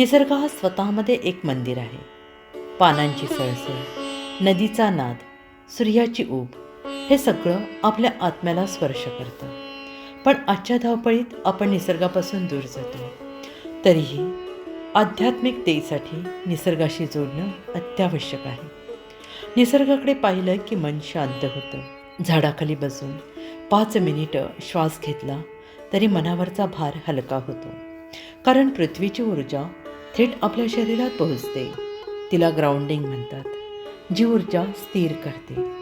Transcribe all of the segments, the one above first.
निसर्ग हा स्वतःमध्ये एक मंदिर आहे. पानांची सळसळ नदीचा नाद सूर्याची ऊब हे सगळं आपल्या आत्म्याला स्पर्श करतं. पण आजच्या धावपळीत आपण निसर्गापासून दूर जातो तरीही आध्यात्मिकतेसाठी निसर्गाशी जोडणं अत्यावश्यक आहे. निसर्गाकडे पाहिलं की मन शांत होतं. झाडाखाली बसून पाच मिनिटं श्वास घेतला तरी मनावरचा भार हलका होतो. कारण पृथ्वीची ऊर्जा थेट आपल्या शरीरात पोहोचते. तिला ग्राउंडिंग म्हणतात. जी ऊर्जा स्थिर करते.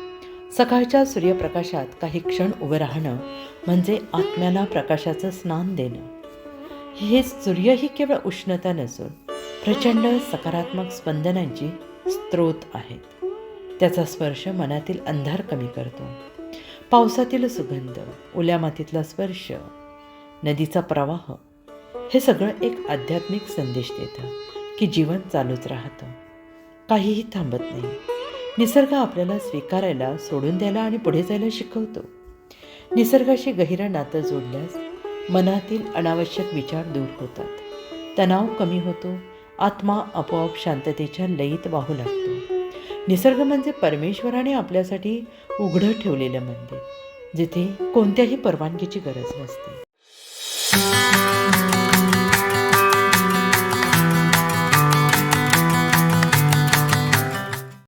सकाळच्या सूर्यप्रकाशात काही क्षण उभं राहणं म्हणजे आत्म्याला प्रकाशाचं स्नान देणं. हे सूर्य ही केवळ उष्णता नसून प्रचंड सकारात्मक स्पंदनांची स्रोत आहेत. त्याचा स्पर्श मनातील अंधार कमी करतो. पावसातील सुगंध ओल्या मातीतला स्पर्श नदीचा प्रवाह हे सगळं एक आध्यात्मिक संदेश देतं की जीवन चालूच राहतं. काहीही थांबत नाही. निसर्ग आपल्याला स्वीकारायला सोडून द्यायला आणि पुढे जायला शिकवतो. निसर्गाशी गहिरं नातं जोडल्यास मनातील अनावश्यक विचार दूर होतात. तणाव कमी होतो. आत्मा आपोआप शांततेच्या लयीत वाहू लागतो. निसर्ग म्हणजे परमेश्वराने आपल्यासाठी उघडं ठेवलेलं मंदिर जिथे कोणत्याही परवानगीची गरज नसते.